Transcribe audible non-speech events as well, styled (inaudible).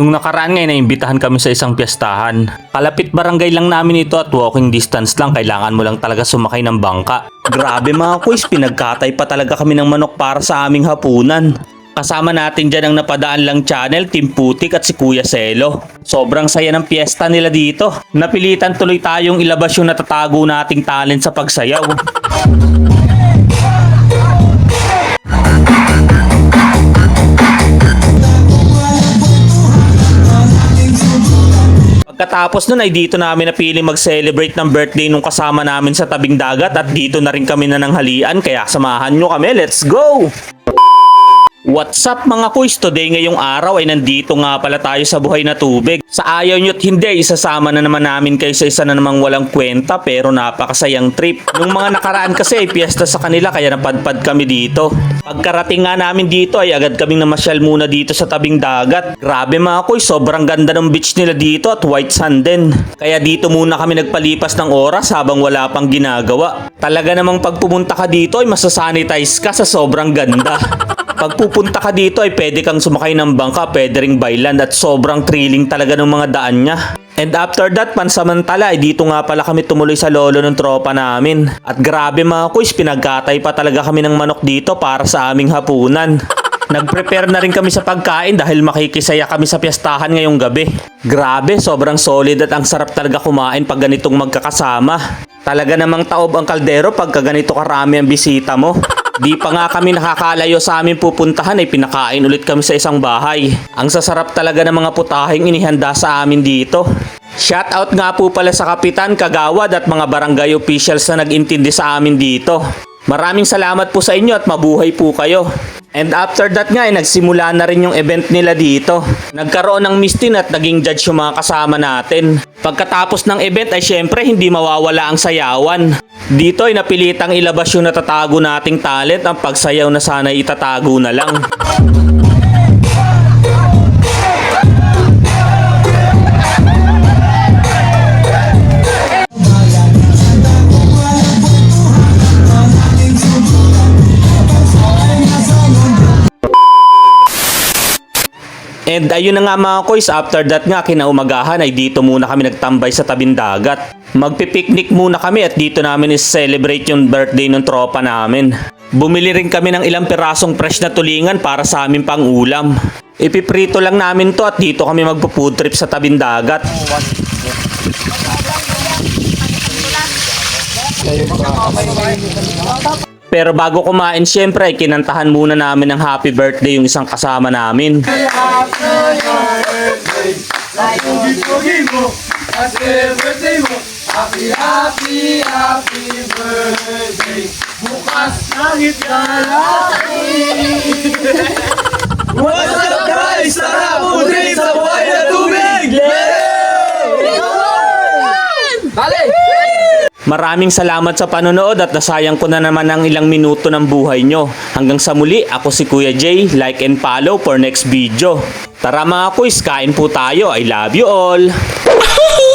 Nung nakaraan ngayon, naimbitahan kami sa isang piyestahan. Kalapit barangay lang namin ito at walking distance lang, kailangan mo lang talaga sumakay ng bangka. Grabe mga kuys, pinagkatay pa talaga kami ng manok para sa aming hapunan. Kasama natin dyan ang napadaan lang channel, Team Putik at si Kuya Selo. Sobrang saya ng piyesta nila dito. Napilitan tuloy tayong ilabas yung natatago nating talent sa pagsayaw. Pagkatapos nun ay dito namin napili mag-celebrate ng birthday nung kasama namin sa tabing dagat at dito na rin kami na ng halian kaya samahan nyo kami. Let's go! What's up mga kuys? Today ngayong araw ay nandito nga pala tayo sa buhay na tubig. Sa ayaw nyo't hindi, isasama na naman namin kayo sa isa na namang walang kwenta pero napakasayang trip. Nung mga nakaraan kasi ay piyesta sa kanila kaya napadpad kami dito. Pagkarating nga namin dito ay agad kaming namasyal muna dito sa tabing dagat. Grabe mga kuys, sobrang ganda ng beach nila dito at white sand din. Kaya dito muna kami nagpalipas ng oras habang wala pang ginagawa. Talaga namang pag pumunta ka dito ay masasanitize ka sa sobrang ganda. Pag pupunta ka dito ay pwede kang sumakay ng bangka, pwede ring byland at sobrang thrilling talaga ng mga daan niya. And after that, pansamantala, ay dito nga pala kami tumuloy sa lolo ng tropa namin. At grabe mga kuys, pinagkatay pa talaga kami ng manok dito para sa aming hapunan. Nag-prepare na rin kami sa pagkain dahil makikisaya kami sa piyestahan ngayong gabi. Grabe, sobrang solid at ang sarap talaga kumain pag ganitong magkakasama. Talaga namang taob ang kaldero pagka ganito karami ang bisita mo. Di pa nga kami nakakalayo sa aming pupuntahan ay pinakain ulit kami sa isang bahay. Ang sasarap talaga ng mga putahing inihanda sa amin dito. Shoutout nga po pala sa Kapitan, Kagawad at mga barangay officials na nag-intindi sa amin dito. Maraming salamat po sa inyo at mabuhay po kayo. And after that nga, eh, nagsimula na rin yung event nila dito. Nagkaroon ng mistin at naging judge yung mga kasama natin. Pagkatapos ng event ay syempre hindi mawawala ang sayawan. Dito ay napilitang ilabas yung natatago nating talent ang pagsayaw na sana itatago na lang. And ayun na nga mga koys, after that nga kinaumagahan ay dito muna kami nagtambay sa tabing dagat. Magpipiknik muna kami at dito namin is-celebrate yung birthday ng tropa namin. Bumili rin kami ng ilang pirasong fresh na tulingan para sa aming pang ulam. Ipiprito lang namin to at dito kami magpo-food trip sa tabing dagat. Pero bago kumain, syempre, ay kinantahan muna namin ng happy birthday yung isang kasama namin. What's up guys? Tara, putri sa buhay na tubig! Maraming salamat sa panonood at nasayang ko na naman ang ilang minuto ng buhay nyo. Hanggang sa muli, ako si Kuya Jay. Like and follow for next video. Tara mga kuys, kain po tayo. I love you all! (laughs)